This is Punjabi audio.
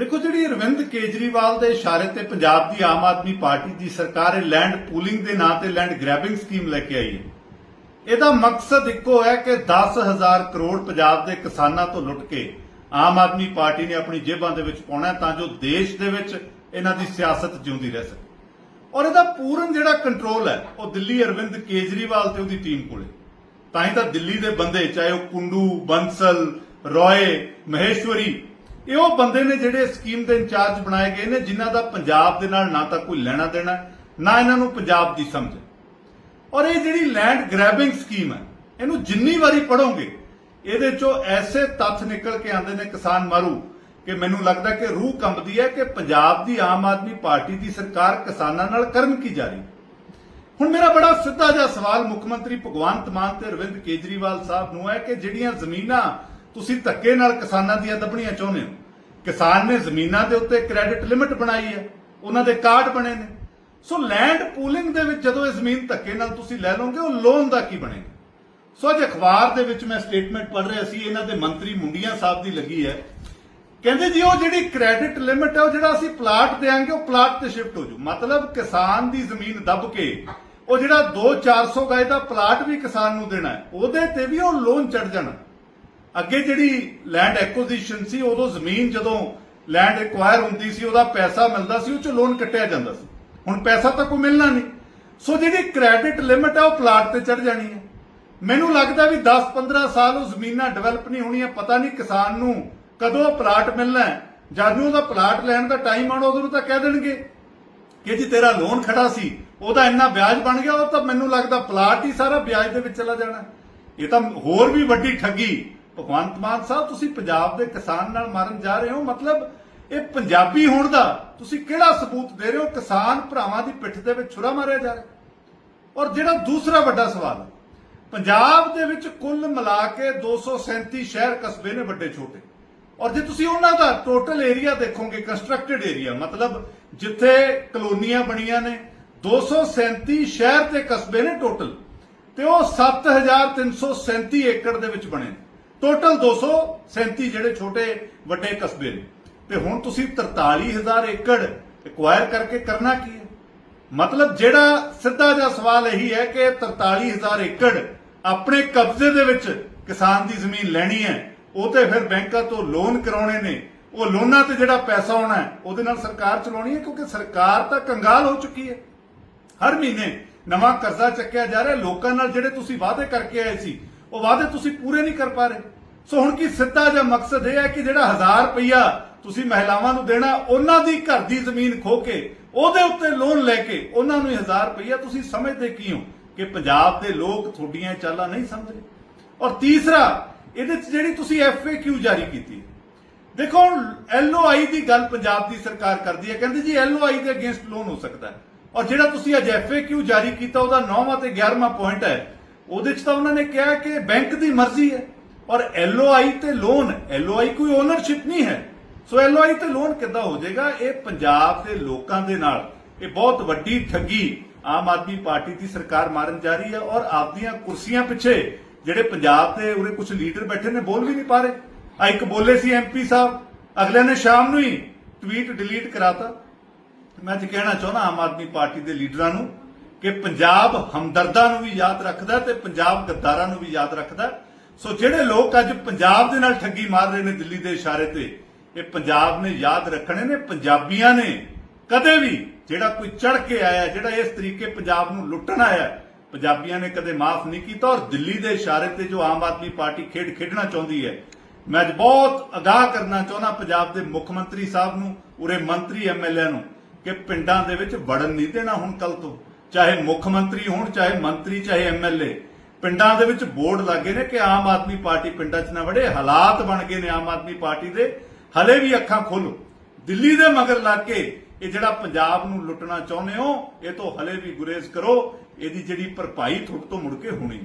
ਦੇਖੋ ਜਿਹੜੀ ਅਰਵਿੰਦ ਕੇਜਰੀਵਾਲ ਦੇ ਇਸ਼ਾਰੇ ਤੇ ਪੰਜਾਬ ਦੀ ਆਮ ਆਦਮੀ ਪਾਰਟੀ ਦੀ ਸਰਕਾਰ ਇਹ ਲੈਂਡ ਪੂਲਿੰਗ ਦੇ ਨਾਂ ਤੇ ਲੈਂਡ ਗ੍ਰੈਬਿੰਗ ਸਕੀਮ ਲੈ ਕੇ ਆਈ ਹੈ। ਇਹਦਾ ਮਕਸਦ ਇੱਕੋ ਹੈ ਕਿ 10000 ਕਰੋੜ ਪੰਜਾਬ ਦੇ ਕਿਸਾਨਾਂ ਤੋਂ ਲੁੱਟ ਕੇ ਆਮ ਆਦਮੀ ਪਾਰਟੀ ਨੇ ਆਪਣੀ ਜੇਬਾਂ ਦੇ ਵਿੱਚ ਪਾਉਣਾ ਤਾਂ ਜੋ ਦੇਸ਼ ਦੇ ਵਿੱਚ ਇਹਨਾਂ ਦੀ ਸਿਆਸਤ ਜਿਉਂਦੀ ਰਹਿ ਸਕੇ। ਔਰ ਇਹਦਾ ਪੂਰਨ ਜਿਹੜਾ ਕੰਟਰੋਲ ਹੈ, ਉਹ ਦਿੱਲੀ ਅਰਵਿੰਦ ਕੇਜਰੀਵਾਲ ਤੇ ਉਹਦੀ ਟੀਮ ਕੋਲੇ ਤਾਂ ਹੀ ਤਾਂ ਦਿੱਲੀ ਦੇ ਬੰਦੇ, ਚਾਹੇ ਉਹ ਕੁੰਡੂ, ਬੰਸਲ, ਰੋਏ, ਮਹੇਸ਼ਵਰੀ ਇਹ ਉਹ ਬੰਦੇ ਨੇ ਜਿਹੜੇ ਸਕੀਮ ਦੇ ਇੰਚਾਰਜ ਬਣਾਏ ਗਏ ਨੇ, ਜਿਨ੍ਹਾਂ ਦਾ ਪੰਜਾਬ ਦੇ ਨਾਲ ਨਾ ਤਾਂ ਕੋਈ ਲੈਣਾ ਦੇਣਾ, ਨਾ ਇਹਨਾਂ ਨੂੰ ਪੰਜਾਬ ਦੀ ਸਮਝ। ਔਰ ਇਹ ਜਿਹੜੀ ਲੈਂਡ ਗ੍ਰੈਬਿੰਗ ਸਕੀਮ ਹੈ, ਇਹਨੂੰ ਜਿੰਨੀ ਵਾਰੀ ਪੜੋਗੇ ਇਹਦੇ ਚੋਂ ਐਸੇ ਤੱਥ ਨਿਕਲ ਕੇ ਆਉਂਦੇ ਨੇ ਕਿਸਾਨ ਮਾਰੂ ਕਿ ਮੈਨੂੰ ਲੱਗਦਾ ਕਿ ਰੂਹ ਕੰਬਦੀ ਹੈ ਕਿ ਪੰਜਾਬ ਦੀ ਆਮ ਆਦਮੀ ਪਾਰਟੀ ਦੀ ਸਰਕਾਰ ਕਿਸਾਨਾਂ ਨਾਲ ਕਰਨ ਕੀ ਜਾ ਰਹੀ। ਹੁਣ ਮੇਰਾ ਬੜਾ ਸਿੱਧਾ ਜਿਹਾ ਸਵਾਲ ਮੁੱਖ ਮੰਤਰੀ ਭਗਵੰਤ ਮਾਨ ਤੇ ਅਰਵਿੰਦ ਕੇਜਰੀਵਾਲ ਸਾਹਿਬ ਨੂੰ ਹੈ ਕਿ ਜਿਹੜੀਆਂ ਜ਼ਮੀਨਾਂ ਤੁਸੀਂ ਧੱਕੇ ਨਾਲ ਕਿਸਾਨਾਂ ਦੀਆਂ ਦੱਬਣੀਆਂ ਚਾਹੁੰਦੇ ਹੋ। ਕਿਸਾਨ ਨੇ ਜ਼ਮੀਨਾਂ ਦੇ ਉੱਤੇ ਕ੍ਰੈਡਿਟ ਲਿਮਿਟ ਬਣਾਈ ਹੈ। ਉਹਨਾਂ ਦੇ ਕਾਰਡ ਬਣੇ ਨੇ। ਸੋ ਲੈਂਡ ਪੂਲਿੰਗ ਦੇ ਵਿੱਚ ਜਦੋਂ ਇਹ ਜ਼ਮੀਨ ਧੱਕੇ ਨਾਲ ਤੁਸੀਂ ਲੈ ਲਓਗੇ, ਉਹ ਲੋਨ ਦਾ ਕੀ ਬਣੇਗਾ? ਸੋ ਅੱਜ ਅਖਬਾਰ ਦੇ ਵਿੱਚ ਮੈਂ ਸਟੇਟਮੈਂਟ ਪੜ੍ਹ ਰਿਹਾ ਸੀ, ਇਹਨਾਂ ਦੇ ਮੰਤਰੀ ਮੁੰਡੀਆਂ ਸਾਹਿਬ ਦੀ ਲੱਗੀ ਹੈ। ਕਹਿੰਦੇ ਜੀ, ਉਹ ਜਿਹੜੀ ਕ੍ਰੈਡਿਟ ਲਿਮਿਟ ਹੈ, ਉਹ ਜਿਹੜਾ ਅਸੀਂ ਪਲਾਟ ਦੇਾਂਗੇ ਉਹ ਪਲਾਟ ਤੇ ਸ਼ਿਫਟ ਹੋ ਜੂ ਮਤਲਬ ਕਿਸਾਨ ਦੀ ਜ਼ਮੀਨ ਦੱਬ ਕੇ, ਉਹ ਜਿਹੜਾ 2-400 ਗਾਇ ਦਾ ਪਲਾਟ ਵੀ ਕਿਸਾਨ ਨੂੰ ਦੇਣਾ ਹੈ, ਉਹਦੇ ਤੇ ਵੀ ਉਹ ਲੋਨ ਚੜ ਜਾਣਾ। ਅੱਗੇ ਜਿਹੜੀ ਲੈਂਡ ਐਕੁਜੀਸ਼ਨ ਸੀ, ਉਦੋਂ ਜ਼ਮੀਨ ਜਦੋਂ ਲੈਂਡ ਐਕਵਾਇਰ ਹੁੰਦੀ ਸੀ, ਉਹਦਾ ਪੈਸਾ ਮਿਲਦਾ ਸੀ, ਉਹ ਚ ਲੋਨ ਕੱਟਿਆ ਜਾਂਦਾ ਸੀ। ਹੁਣ ਪੈਸਾ ਤਾਂ ਕੋਈ ਮਿਲਣਾ ਨਹੀਂ। ਸੋ ਜਿਹੜੀ ਕ੍ਰੈਡਿਟ ਲਿਮਿਟ ਹੈ ਉਹ ਪਲਾਟ ਤੇ ਚੜ ਜਾਣੀ ਹੈ। ਮੈਨੂੰ ਲੱਗਦਾ ਵੀ 10-15 ਸਾਲ ਉਹ ਜ਼ਮੀਨਾਂ ਡਿਵੈਲਪ ਨਹੀਂ ਹੋਣੀਆਂ, ਪਤਾ ਨਹੀਂ ਕਿਸਾਨ ਨੂੰ ਕਦੋਂ ਪਲਾਟ ਮਿਲਣਾ ਹੈ। ਜਦ ਨੂੰ ਉਹਦਾ ਪਲਾਟ ਲੈਣ ਦਾ ਟਾਈਮ ਆਉਣਾ ਉਦੋਂ ਤਾਂ ਕਹਿ ਦੇਣਗੇ ਕਿ ਜੀ ਤੇਰਾ ਲੋਨ ਖੜਾ ਸੀ, ਉਹਦਾ ਇੰਨਾ ਵਿਆਜ ਬਣ ਗਿਆ, ਉਹ ਤਾਂ ਮੈਨੂੰ ਲੱਗਦਾ ਪਲਾਟ ਹੀ ਸਾਰਾ ਵਿਆਜ ਦੇ ਵਿੱਚ ਚਲਾ ਜਾਣਾ। ਇਹ ਤਾਂ ਹੋਰ ਵੀ ਵੱਡੀ ਠੱਗੀ ਭਗਵੰਤ ਮਾਨ ਸਾਹਿਬ, ਤੁਸੀਂ ਪੰਜਾਬ ਦੇ ਕਿਸਾਨ ਨਾਲ ਮਾਰਨ ਜਾ ਰਹੇ ਹੋ, ਮਤਲਬ ਇਹ ਪੰਜਾਬੀ ਹੋਣ ਦਾ ਤੁਸੀਂ ਕਿਹੜਾ ਸਬੂਤ ਦੇ ਰਹੇ ਹੋ? ਕਿਸਾਨ ਭਰਾਵਾਂ ਦੀ ਪਿੱਠ ਦੇ ਵਿੱਚ ਛੁਰਾ ਮਾਰਿਆ ਜਾ ਰਿਹਾ। ਔਰ ਜਿਹੜਾ ਦੂਸਰਾ ਵੱਡਾ ਸਵਾਲ ਪੰਜਾਬ ਦੇ ਵਿੱਚ ਕੁੱਲ ਮਿਲਾ ਕੇ 237 ਸ਼ਹਿਰ ਕਸਬੇ ਨੇ ਵੱਡੇ ਛੋਟੇ। ਔਰ ਜੇ ਤੁਸੀਂ ਉਹਨਾਂ ਦਾ ਟੋਟਲ ਏਰੀਆ ਦੇਖੋਗੇ ਕੰਸਟਰਕਟਡ ਏਰੀਆ ਮਤਲਬ ਜਿੱਥੇ ਕਲੋਨੀਆਂ ਬਣੀਆਂ ਨੇ 237 ਸ਼ਹਿਰ ਤੇ ਕਸਬੇ ਨੇ ਟੋਟਲ ਤੇ ਉਹ 7337 ਏਕੜ ਦੇ ਵਿੱਚ ਬਣੇ ਨੇ। ਟੋਟਲ 237 ਜਿਹੜੇ ਛੋਟੇ ਵੱਡੇ ਕਸਬੇ ਨੇ। ਤੇ ਹੁਣ ਤੁਸੀਂ 43000 ਏਕੜ ਐਕਵਾਇਰ ਕਰਕੇ ਕਰਨਾ ਕੀ ਹੈ? ਮਤਲਬ ਜਿਹੜਾ ਸਿੱਧਾ ਜਿਹਾ ਸਵਾਲ ਇਹੀ ਹੈ ਕਿ 43000 ਏਕੜ ਆਪਣੇ ਕਬਜ਼ੇ ਦੇ ਵਿੱਚ ਕਿਸਾਨ ਦੀ ਜ਼ਮੀਨ ਲੈਣੀ ਹੈ, ਉਹ ਤੇ ਫਿਰ ਬੈਂਕਾਂ ਤੋਂ ਲੋਨ ਕਰਾਉਣੇ ਨੇ, ਉਹ ਲੋਨਾਂ ਤੇ ਜਿਹੜਾ ਪੈਸਾ ਆਉਣਾ ਉਹਦੇ ਨਾਲ ਸਰਕਾਰ ਚਲਾਉਣੀ ਹੈ, ਕਿਉਂਕਿ ਸਰਕਾਰ ਤਾਂ ਕੰਗਾਲ ਹੋ ਚੁੱਕੀ ਹੈ। ਹਰ ਮਹੀਨੇ ਨਵਾਂ ਕਰਜ਼ਾ ਚੱਕਿਆ ਜਾ ਰਿਹਾ, ਲੋਕਾਂ ਨਾਲ ਜਿਹੜੇ ਤੁਸੀਂ ਵਾਅਦੇ ਕਰਕੇ ਆਏ ਸੀ ਉਹ ਵਾਅਦੇ ਤੁਸੀਂ ਪੂਰੇ ਨਹੀਂ ਕਰ ਪਾ ਰਹੇ। ਸੋ ਹੁਣ ਕੀ ਸਿੱਧਾ ਜਿਹਾ ਮਕਸਦ ਇਹ ਹੈ ਕਿ ਜਿਹੜਾ 1000 ਰੁਪਈਆ ਤੁਸੀਂ ਮਹਿਲਾਵਾਂ ਨੂੰ ਦੇਣਾ, ਉਹਨਾਂ ਦੀ ਘਰ ਦੀ ਜ਼ਮੀਨ ਖੋ ਕੇ, ਉਹਦੇ ਉੱਤੇ ਲੋਨ ਲੈ ਕੇ ਉਹਨਾਂ ਨੂੰ 1000 ਰੁਪਈਆ ਤੁਸੀਂ ਸਮਝਦੇ ਕੀ ਹੋ? ਕਿ ਪੰਜਾਬ ਦੇ ਲੋਕ ਤੁਹਾਡੀਆਂ ਚਾਲਾਂ ਨਹੀਂ ਸਮਝਦੇ। ਔਰ ਤੀਸਰਾ, ਇਹਦੇ ਚ ਜਿਹੜੀ ਤੁਸੀਂ ਐਫਏਕਿਊ ਜਾਰੀ ਕੀਤੀ ਹੈ। ਦੇਖੋ ਐਲਓਆਈ ਦੀ ਗੱਲ ਪੰਜਾਬ ਦੀ ਸਰਕਾਰ ਕਰਦੀ ਹੈ। ਕਹਿੰਦੀ ਜੀ ਐਲਓਆਈ ਦੇ ਅਗੇਂਸਟ ਲੋਨ ਹੋ ਸਕਦਾ ਹੈ। ਔਰ ਜਿਹੜਾ ਤੁਸੀਂ ਅੱਜ ਐਫਏਕਿਊ ਜਾਰੀ ਕੀਤਾ, ਉਹਦਾ 9ਵਾਂ ਤੇ 11ਵਾਂ ਪੁਆਇੰਟ ਹੈ। ਉਹਦੇ ਚ ਤਾਂ ਉਹਨਾਂ ਨੇ ਕਿਹਾ ਕਿ ਬੈਂਕ ਦੀ ਮਰਜ਼ੀ ਹੈ। ਔਰ ਐਲਓਆਈ ਤੇ ਲੋਨ ਐਲਓਆਈ ਕੋਈ ਓਨਰਸ਼ਿਪ ਨਹੀਂ ਹੈ। ਸੋ ਐਲਓਆਈ ਤੇ ਲੋਨ ਕਿੱਦਾਂ ਹੋ ਜਾਏਗਾ? ਇਹ ਪੰਜਾਬ ਦੇ ਲੋਕਾਂ ਦੇ ਨਾਲ ਇਹ ਬਹੁਤ ਵੱਡੀ ਠੱਗੀ ਆਮ ਆਦਮੀ ਪਾਰਟੀ ਦੀ ਸਰਕਾਰ ਮਾਰਨ ਜਾ ਰਹੀ ਹੈ ਔਰ ਆਪਦੀਆਂ ਕੁਰਸੀਆਂ ਪਿੱਛੇ ਜਿਹੜੇ ਪੰਜਾਬ ਦੇ ਉਰੇ ਕੁਝ ਲੀਡਰ ਬੈਠੇ ਨੇ ਬੋਲ ਵੀ ਨਹੀਂ ਪਾ ਰਹੇ। ਆ ਇੱਕ ਬੋਲੇ ਸੀ ਐਮਪੀ ਸਾਹਿਬ। ਅਗਲੇ ਨੇ ਸ਼ਾਮ ਨੂੰ ਹੀ ਟਵੀਟ ਡਿਲੀਟ ਕਰਾਤਾ। ਮੈਂ ਅੱਜ ਕਹਿਣਾ ਚਾਹੁੰਦਾ ਆਮ ਆਦਮੀ ਪਾਰਟੀ ਦੇ ਲੀਡਰਾਂ ਨੂੰ ਕਿ ਪੰਜਾਬ ਹਮਦਰਦਾਂ ਨੂੰ ਵੀ ਯਾਦ ਰੱਖਦਾ ਤੇ ਪੰਜਾਬ ਗੱਦਾਰਾਂ ਨੂੰ ਵੀ ਯਾਦ ਰੱਖਦਾ। ਸੋ ਜਿਹੜੇ ਲੋਕ ਅੱਜ ਪੰਜਾਬ ਦੇ ਨਾਲ ਠੱਗੀ ਮਾਰ ਰਹੇ ਨੇ ਦਿੱਲੀ ਦੇ ਇਸ਼ਾਰੇ ਤੇ, ਇਹ ਪੰਜਾਬ ਨੇ ਯਾਦ ਰੱਖਣੇ ਨੇ, ਪੰਜਾਬੀਆਂ ਨੇ ਕਦੇ ਵੀ ਜਿਹੜਾ ਕੋਈ ਚੜ ਕੇ ਆਇਆ, ਜਿਹੜਾ ਇਸ ਤਰੀਕੇ ਪੰਜਾਬ ਨੂੰ ਲੁੱਟਣ ਆਇਆ, ਪੰਜਾਬੀਆਂ ਨੇ ਕਦੇ ਮਾਫ ਨਹੀਂ ਕੀਤਾ ਔਰ ਦਿੱਲੀ ਦੇ ਇਸ਼ਾਰੇ ਤੇ ਜੋ ਆਮ ਆਦਮੀ ਪਾਰਟੀ ਖੇਡ ਖੇਡਣਾ ਚਾਹੁੰਦੀ ਹੈ, ਮੈਂ ਅੱਜ ਬਹੁਤ ਅਗਾਹ ਕਰਨਾ ਚਾਹੁੰਦਾ ਪੰਜਾਬ ਦੇ ਮੁੱਖ ਮੰਤਰੀ ਸਾਹਿਬ ਨੂੰ, ਉਰੇ ਮੰਤਰੀ ਐਮਐਲਏ ਨੂੰ, ਕਿ ਪਿੰਡਾਂ ਦੇ ਵਿੱਚ ਵੜਨ ਨਹੀਂ ਦੇਣਾ ਹੁਣ ਕੱਲ ਤੋਂ। ਚਾਹੇ ਮੁੱਖ ਮੰਤਰੀ ਹੋਣ, ਚਾਹੇ ਮੰਤਰੀ, ਚਾਹੇ ਐਮਐਲਏ ਪਿੰਡਾਂ ਦੇ ਵਿੱਚ ਬੋਰਡ ਲੱਗੇ ਨੇ ਕਿ ਆਮ ਆਦਮੀ ਪਾਰਟੀ ਪਿੰਡਾਂ 'ਚ ਨਾ ਵੜੇ, ਹਾਲਾਤ ਬਣ ਗਏ ਨੇ ਆਮ ਆਦਮੀ ਪਾਰਟੀ ਦੇ, ਹਲੇ ਵੀ ਅੱਖਾਂ ਖੋਲੋ। ਦਿੱਲੀ ਦੇ ਮਗਰ ਲੱਗ ਕੇ ਇਹ ਜਿਹੜਾ ਪੰਜਾਬ ਨੂੰ ਲੁੱਟਣਾ ਚਾਹੁੰਦੇ ਹੋ, ਇਹ ਤੋਂ ਹਲੇ ਵੀ ਗੁਰੇਜ਼ ਕਰੋ, ਇਹਦੀ ਜਿਹੜੀ ਭਰਪਾਈ ਤੁਹਾਡੇ ਤੋਂ ਮੁੜ ਕੇ ਹੋਣੀ।